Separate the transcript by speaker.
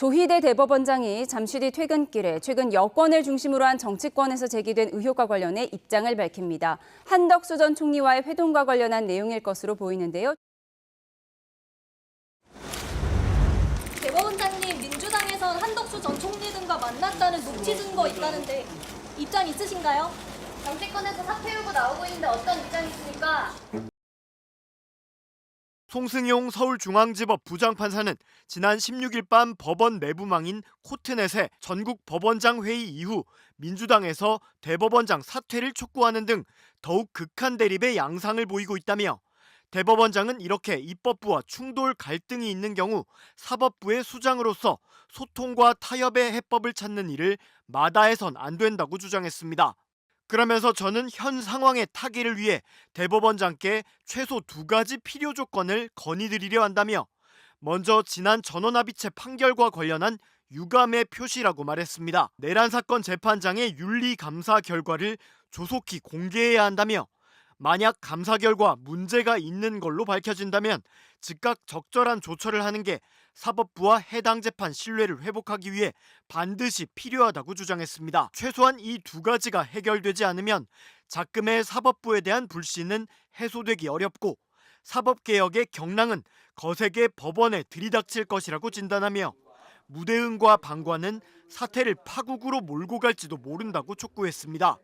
Speaker 1: 조희대 대법원장이 잠시 뒤 퇴근길에 최근 여권을 중심으로 한 정치권에서 제기된 의혹과 관련해 입장을 밝힙니다. 한덕수 전 총리와의 회동과 관련한 내용일 것으로 보이는데요.
Speaker 2: 대법원장님 민주당에선 한덕수 전 총리 등과 만났다는 녹취 증거 있다는데 입장 있으신가요?
Speaker 3: 정치권에서 사퇴 요구 나오고 있는데 어떤 입장이 있습니까?
Speaker 4: 송승용 서울중앙지법 부장판사는 지난 16일 밤 법원 내부망인 코트넷에 전국 법원장 회의 이후 민주당에서 대법원장 사퇴를 촉구하는 등 더욱 극한 대립의 양상을 보이고 있다며 대법원장은 이렇게 입법부와 충돌 갈등이 있는 경우 사법부의 수장으로서 소통과 타협의 해법을 찾는 일을 마다해선 안 된다고 주장했습니다. 그러면서 저는 현 상황의 타개를 위해 대법원장께 최소 두 가지 필요 조건을 건의드리려 한다며 먼저 지난 전원합의체 판결과 관련한 유감의 표시라고 말했습니다. 내란 사건 재판장의 윤리 감사 결과를 조속히 공개해야 한다며 만약 감사 결과 문제가 있는 걸로 밝혀진다면 즉각 적절한 조처를 하는 게 사법부와 해당 재판 신뢰를 회복하기 위해 반드시 필요하다고 주장했습니다. 최소한 이 두 가지가 해결되지 않으면 작금의 사법부에 대한 불신은 해소되기 어렵고 사법개혁의 경랑은 거세게 법원에 들이닥칠 것이라고 진단하며 무대응과 방관은 사태를 파국으로 몰고 갈지도 모른다고 촉구했습니다.